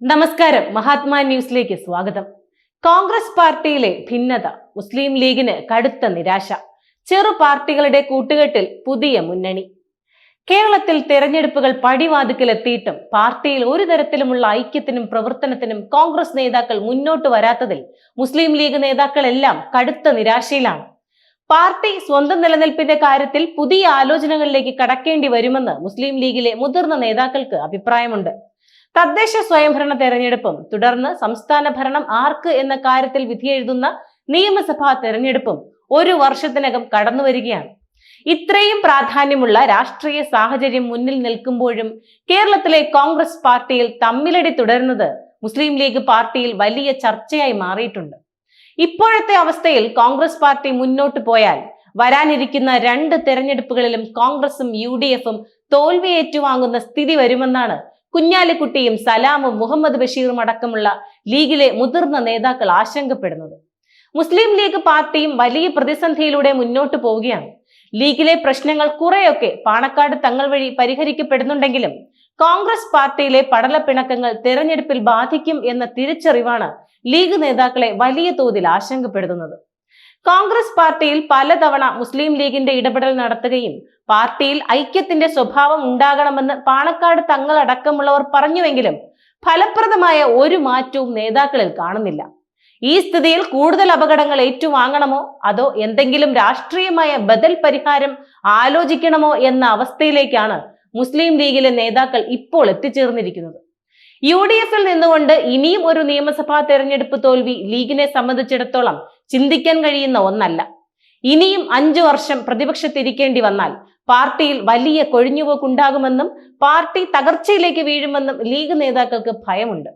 നമസ്കാരം. മഹാത്മാ ന്യൂസിലേക്ക് സ്വാഗതം. കോൺഗ്രസ് പാർട്ടിയിലെ ഭിന്നത മുസ്ലിം ലീഗിന് കടുത്ത നിരാശ ചെറു പാർട്ടികളുടെ കൂട്ടുകെട്ടിൽ പുതിയ മുന്നണി. കേരളത്തിൽ തെരഞ്ഞെടുപ്പുകൾ പടിവാതിക്കലെത്തിയിട്ടും പാർട്ടിയിൽ ഒരു തരത്തിലുമുള്ള ഐക്യത്തിനും പ്രവർത്തനത്തിനും കോൺഗ്രസ് നേതാക്കൾ മുന്നോട്ട് വരാത്തതിൽ മുസ്ലിം ലീഗ് നേതാക്കളെല്ലാം കടുത്ത നിരാശയിലാണ്. പാർട്ടി സ്വന്തം നിലനിൽപ്പിന്റെ കാര്യത്തിൽ പുതിയ ആലോചനകളിലേക്ക് കടക്കേണ്ടി വരുമെന്ന് മുസ്ലിം ലീഗിലെ മുതിർന്ന നേതാക്കൾക്ക് അഭിപ്രായമുണ്ട്. തദ്ദേശ സ്വയംഭരണ തെരഞ്ഞെടുപ്പും തുടർന്ന് സംസ്ഥാന ഭരണം ആർക്ക് എന്ന കാര്യത്തിൽ വിധിയെഴുതുന്ന നിയമസഭാ തെരഞ്ഞെടുപ്പും ഒരു വർഷത്തിനകം കടന്നു വരികയാണ്. ഇത്രയും പ്രാധാന്യമുള്ള രാഷ്ട്രീയ സാഹചര്യം മുന്നിൽ നിൽക്കുമ്പോഴും കേരളത്തിലെ കോൺഗ്രസ് പാർട്ടിയിൽ തമ്മിലടി തുടരുന്നത് മുസ്ലിം ലീഗ് പാർട്ടിയിൽ വലിയ ചർച്ചയായി മാറിയിട്ടുണ്ട്. ഇപ്പോഴത്തെ അവസ്ഥയിൽ കോൺഗ്രസ് പാർട്ടി മുന്നോട്ട് പോയാൽ വരാനിരിക്കുന്ന രണ്ട് തെരഞ്ഞെടുപ്പുകളിലും കോൺഗ്രസും യു ഡി എഫും തോൽവി ഏറ്റുവാങ്ങുന്ന സ്ഥിതി വരുമെന്നാണ് കുഞ്ഞാലിക്കുട്ടിയും സലാമും മുഹമ്മദ് ബഷീറും അടക്കമുള്ള ലീഗിലെ മുതിർന്ന നേതാക്കൾ ആശങ്കപ്പെടുന്നത്. മുസ്ലിം ലീഗ് പാർട്ടിയും വലിയ പ്രതിസന്ധിയിലൂടെ മുന്നോട്ട് പോവുകയാണ്. ലീഗിലെ പ്രശ്നങ്ങൾ കുറെയൊക്കെ പാണക്കാട് തങ്ങൾ വഴി പരിഹരിക്കപ്പെടുന്നുണ്ടെങ്കിലും കോൺഗ്രസ് പാർട്ടിയിലെ പടലപ്പിണക്കങ്ങൾ തെരഞ്ഞെടുപ്പിൽ ബാധിക്കും എന്ന തിരിച്ചറിവാണ് ലീഗ് നേതാക്കളെ വലിയ തോതിൽ ആശങ്കപ്പെടുത്തുന്നത്. കോൺഗ്രസ് പാർട്ടിയിൽ പലതവണ മുസ്ലിം ലീഗിന്റെ ഇടപെടൽ നടത്തുകയും പാർട്ടിയിൽ ഐക്യത്തിന്റെ സ്വഭാവം ഉണ്ടാകണമെന്ന് പാണക്കാട് തങ്ങളടക്കമുള്ളവർ പറഞ്ഞുവെങ്കിലും ഫലപ്രദമായ ഒരു മാറ്റവും നേതാക്കളിൽ കാണുന്നില്ല. ഈ സ്ഥിതിയിൽ കൂടുതൽ അപകടങ്ങൾ ഏറ്റുവാങ്ങണമോ? അതോ എന്തെങ്കിലും രാഷ്ട്രീയമായ ബദൽ പരിഹാരം ആലോചിക്കണമോ എന്ന അവസ്ഥയിലേക്കാണ് മുസ്ലിം ലീഗിലെ നേതാക്കൾ ഇപ്പോൾ എത്തിച്ചേർന്നിരിക്കുന്നത്. യു ഡി എഫിൽ നിന്നുകൊണ്ട് ഇനിയും ഒരു നിയമസഭാ തെരഞ്ഞെടുപ്പ് തോൽവി ലീഗിനെ സംബന്ധിച്ചിടത്തോളം ചിന്തിക്കാൻ കഴിയുന്ന ഒന്നല്ല. ഇനിയും അഞ്ചു വർഷം പ്രതിപക്ഷത്തിരിക്കേണ്ടി വന്നാൽ പാർട്ടിയിൽ വലിയ കൊഴിഞ്ഞുപോക്കുണ്ടാകുമെന്നും പാർട്ടി തകർച്ചയിലേക്ക് വീഴുമെന്നും ലീഗ് നേതാക്കൾക്ക് ഭയമുണ്ട്.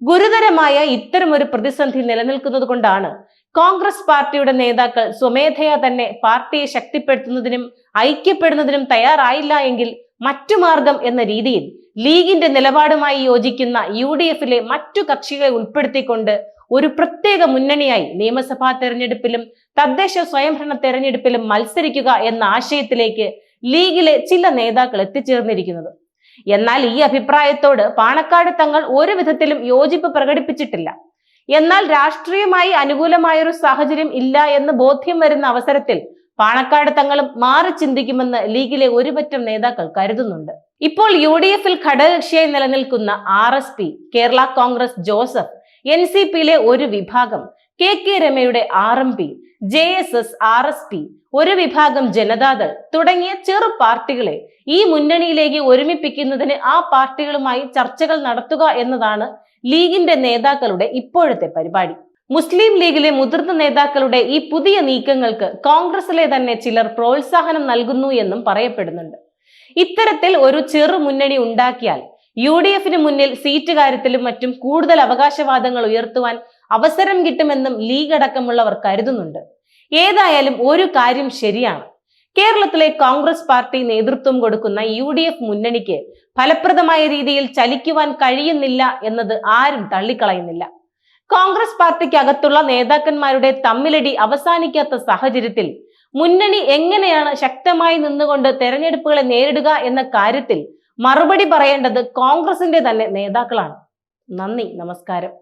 ഗുരുതരമായ ഇത്തരമൊരു പ്രതിസന്ധി നിലനിൽക്കുന്നത് കൊണ്ടാണ് കോൺഗ്രസ് പാർട്ടിയുടെ നേതാക്കൾ സ്വമേധയാ തന്നെ പാർട്ടിയെ ശക്തിപ്പെടുത്തുന്നതിനും ഐക്യപ്പെടുന്നതിനും തയ്യാറായില്ല എങ്കിൽ മറ്റു മാർഗം എന്ന രീതിയിൽ ലീഗിന്റെ നിലപാടുമായി യോജിക്കുന്ന യു ഡി എഫിലെ മറ്റു കക്ഷികളെ ഉൾപ്പെടുത്തിക്കൊണ്ട് ഒരു പ്രത്യേക മുന്നണിയായി നിയമസഭാ തെരഞ്ഞെടുപ്പിലും തദ്ദേശ സ്വയംഭരണ തെരഞ്ഞെടുപ്പിലും മത്സരിക്കുക എന്ന ആശയത്തിലേക്ക് ലീഗിലെ ചില നേതാക്കൾ എത്തിച്ചേർന്നിരിക്കുന്നത്. എന്നാൽ ഈ അഭിപ്രായത്തോട് പാണക്കാട് തങ്ങൾ ഒരു വിധത്തിലും യോജിപ്പ് പ്രകടിപ്പിച്ചിട്ടില്ല. എന്നാൽ രാഷ്ട്രീയമായി അനുകൂലമായൊരു സാഹചര്യം ഇല്ല എന്ന് ബോധ്യം വരുന്ന അവസരത്തിൽ പാണക്കാട് തങ്ങളും മാറി ചിന്തിക്കുമെന്ന് ലീഗിലെ ഒരുപറ്റം നേതാക്കൾ കരുതുന്നുണ്ട്. ഇപ്പോൾ യു ഡി എഫിൽ ഘടകകക്ഷിയായി നിലനിൽക്കുന്ന R S P Kerala Congress Joseph N C പിയിലെ ഒരു വിഭാഗം K K രമയുടെ R M P J S S R S P ഒരു വിഭാഗം ജനതാദൾ തുടങ്ങിയ ചെറു പാർട്ടികളെ ഈ മുന്നണിയിലേക്ക് ഒരുമിപ്പിക്കുന്നതിന് ആ പാർട്ടികളുമായി ചർച്ചകൾ നടത്തുക എന്നതാണ് ലീഗിന്റെ നേതാക്കളുടെ ഇപ്പോഴത്തെ പരിപാടി. മുസ്ലിം ലീഗിലെ മുതിർന്ന നേതാക്കളുടെ ഈ പുതിയ നീക്കങ്ങൾക്ക് കോൺഗ്രസിലെ തന്നെ ചിലർ പ്രോത്സാഹനം നൽകുന്നു എന്നും പറയപ്പെടുന്നുണ്ട്. ഇത്തരത്തിൽ ഒരു ചെറു മുന്നണി ഉണ്ടാക്കിയാൽ യു ഡി എഫിന് മുന്നിൽ സീറ്റ് കാര്യത്തിലും മറ്റും കൂടുതൽ അവകാശവാദങ്ങൾ ഉയർത്തുവാൻ അവസരം കിട്ടുമെന്നും ലീഗ് അടക്കമുള്ളവർ കരുതുന്നുണ്ട്. ഏതായാലും ഒരു കാര്യം ശരിയാണ്. കേരളത്തിലെ കോൺഗ്രസ് പാർട്ടി നേതൃത്വം കൊടുക്കുന്ന യു ഡി എഫ് മുന്നണിക്ക് ഫലപ്രദമായ രീതിയിൽ ചലിക്കുവാൻ കഴിയുന്നില്ല എന്നത് ആരും തള്ളിക്കളയുന്നില്ല. കോൺഗ്രസ് പാർട്ടിക്ക് അകത്തുള്ള നേതാക്കന്മാരുടെ തമ്മിലടി അവസാനിക്കാത്ത സാഹചര്യത്തിൽ മുന്നണി എങ്ങനെയാണ് ശക്തമായി നിന്നുകൊണ്ട് തെരഞ്ഞെടുപ്പുകളെ നേരിടുക എന്ന കാര്യത്തിൽ മറുപടി പറയേണ്ടത് കോൺഗ്രസിന്റെ തന്നെ നേതാക്കളാണ്. നന്ദി നമസ്കാരം.